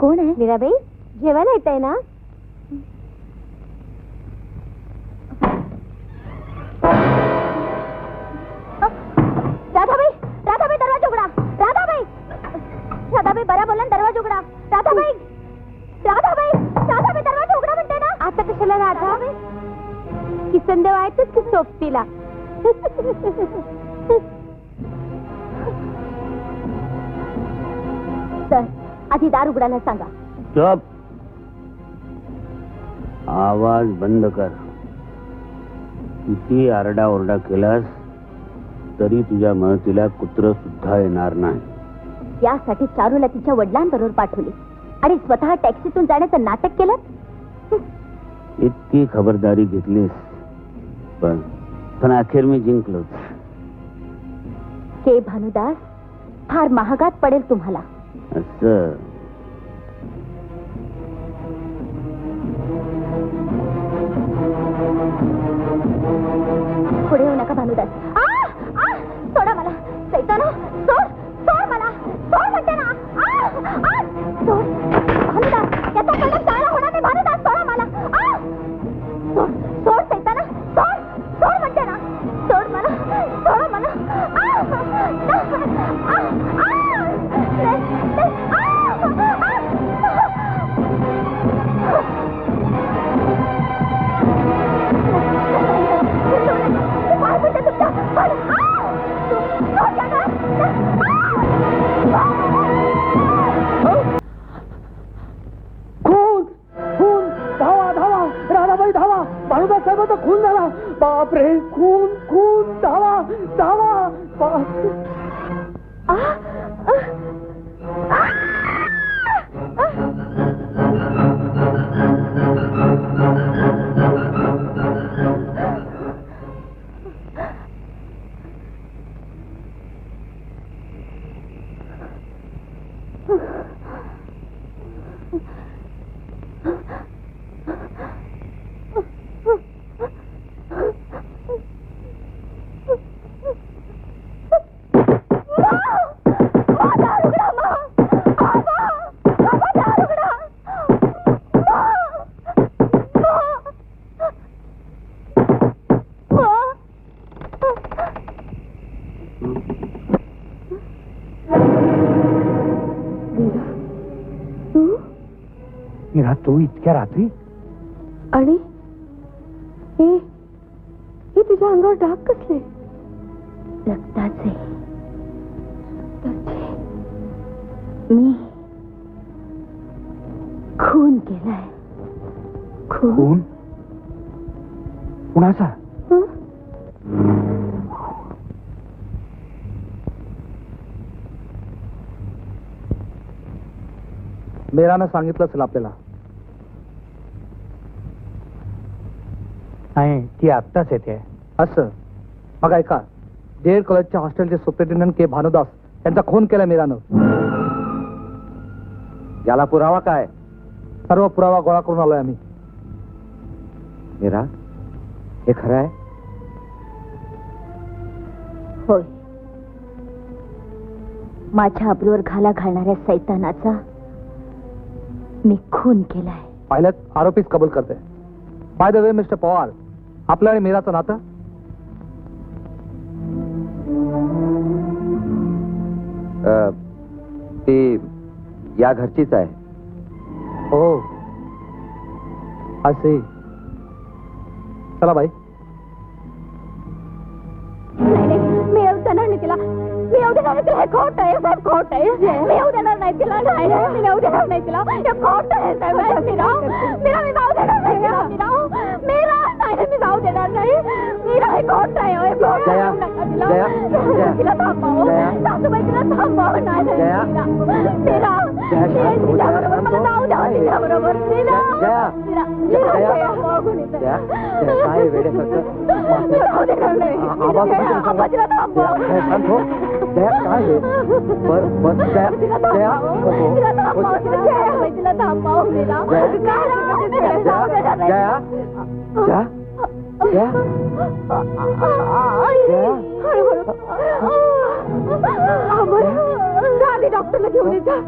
कोण आहे? मीराबाई? जेवायला येत आहे ना? राधाबाई राधाबाई दरवाजा उघडा. राधाबाई. राधाबाई बरा बोला ना, दरवाजा उघडा. राधाबाई राधाबाई राधाबाई दरवाजा उघडा म्हणते ना. आता कशाला सोबतीला. सर आधी दार उघडायला सांगा. चुप. आवाज बंद कर. किती आरडाओरडा केलास तरी तुझ्या मदतीला कुत्र सुद्धा येणार नाही. यासाठी चारूला तिच्या वडिलांबरोबर पाठवली. आणि स्वतः टॅक्सीतून जाण्याचं नाटक केलं? इतकी खबरदारी घेतलीस. पण पण अखेर मी जिंकलोच. के भानुदास फार महागात पडेल तुम्हाला. असं पुढे 啊。मीरा तू इतक्या रात्री? आणि? हे तुझ्या अंगावर डाग कसले? रक्ताचे. मी खून केलाय. खून? कुणाचा? मेरानं सांगितलं असेल आपल्याला. नाही ती आत्ताच येते. असं. मग ऐका डेअर कॉलेजच्या हॉस्टेलचे सुप्रिटेंडंट के भानुदास यांचा खून केला मीरानं. याला पुरावा काय? सर्व पुरावा गोळा करून आलोय आम्ही. मीरा हे खरं आहे? होय. माझ्या अब्रूवर घाला घालणाऱ्या सैतानाचा मी खून केलाय. पाहिलं आरोपीच कबूल करते by the way mister Pawar आपलं आणि मीराचं नातं? ती या घरचीच आहे. हो. असे. चला बाई. नाही नाही, मी येऊ देणार नाही तिला. मी येऊ देणार नाही तिला. हे खोट आहे साहेब खोट आहे. मी येऊ देणार नाही तिला. नाही नाही, मी येऊ देणार नाही तिला. हे खोट आहे साहेब मीरा मीरा मी जाऊ देणार नाही तिला. मीरा मीरा नाही मी जाऊ देणार नाही मीरा हे खोट आहे हे खोट आहे. जया, येऊ नका तिला जया, जया.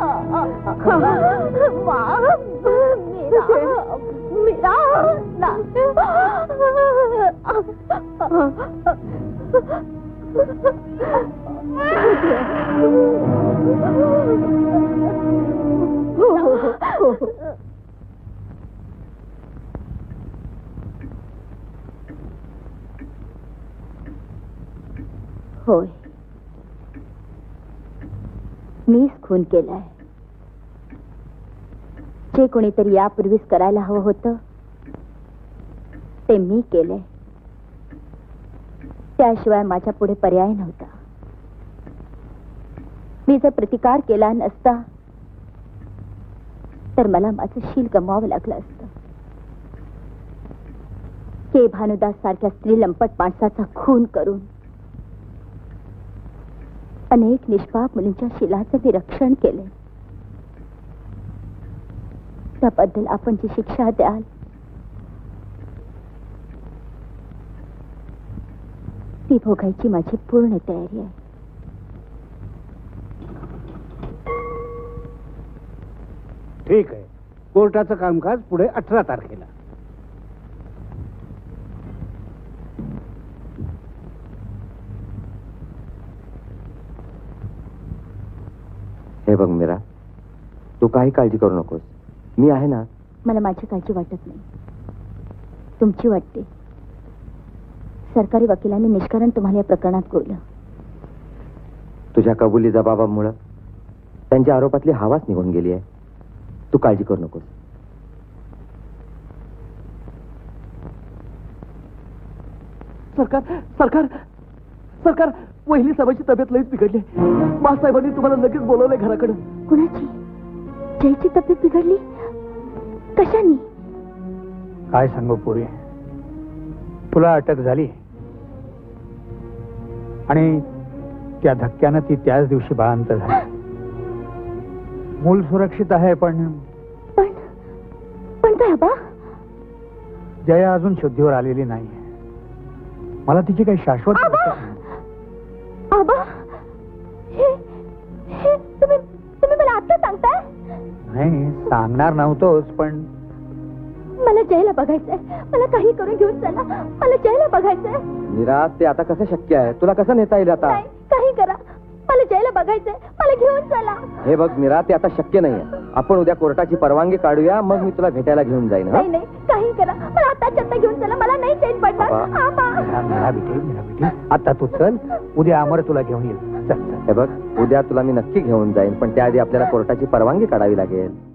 होय. मीच खून केलाय. जे कोणीतरी यापूर्वीच करायला हवं होतं ते मी केलंय. त्याशिवाय माझ्या पुढे पर्याय नव्हता. मी जर प्रतिकार केला नसता तर मला माझं शील गमवावं लागलं असतं. के भानुदास सारख्या स्त्री लंपट माणसाचा खून करून अनेक निष्पाप मुलींच्या शिलाचं मी रक्षण केले. त्याबद्दल आपण जी शिक्षा द्याल ती भोगायची माझी पूर्ण तयारी आहे. ठीक आहे. कोर्टाचं कामकाज पुढे अठरा तारखेला हे बघ मीरा तू काही काळजी करू नकोस. मी आहे ना? मला माझी काळजी वाटत नाही. तुमची वाटते. सरकारी वकिलांनी निष्कारण तुम्हाला या प्रकरणात गोवलं तुझ्या कबुली जबाबामुळं त्यांच्या आरोपातली हवाच निघून गेली आहे. तू काळजी करू नकोस. सरकार सरकार सरकार वहिनी साहेबांची तब्येत लईच बिघडली. साहेबांनी तुम्हाला लगेच बोलवलंय घराकडे. कुणाची? जयची तब्येत बिघडली? कशानी? काय सांगू पुरी? तुला अटक झाली. आणि त्या धक्क्यानं ती त्याच दिवशी बाळांत झाली. मूल सुरक्षित आहे पण पण पण काय बा जया अजून शुद्धीवर आलेली नाही मला तिची काही शाश्वत आबा! हे हे तुम्ही तुम्ही मला आता सांगताय? नाही सांगणार नव्हतोच पण मला जयला बघायचंय. मला काही करून घेऊन चला. मला जयला बघायचंय. मीरा ते आता कसं शक्य आहे? तुला कसं नेता येईल आता? नाही काही करा. मला जयला बघायचंय. मला घेऊन चला. हे बघ मीरा ते आता शक्य नाहीये. आपण उद्या कोर्टाची परवानगी काढूया मग मी तुला भेटायला घेऊन जाईन हा? नाही नाही काही करा. मला आता चत्ता घेऊन चला. मला नाही चैन आता तू चल उद्या अमर तुला घेऊन येईल. चल. हे बघ उद्या तुला मी नक्की घेऊन जाईन पण त्याआधी आपल्याला कोर्टाची परवानगी काढावी लागेल.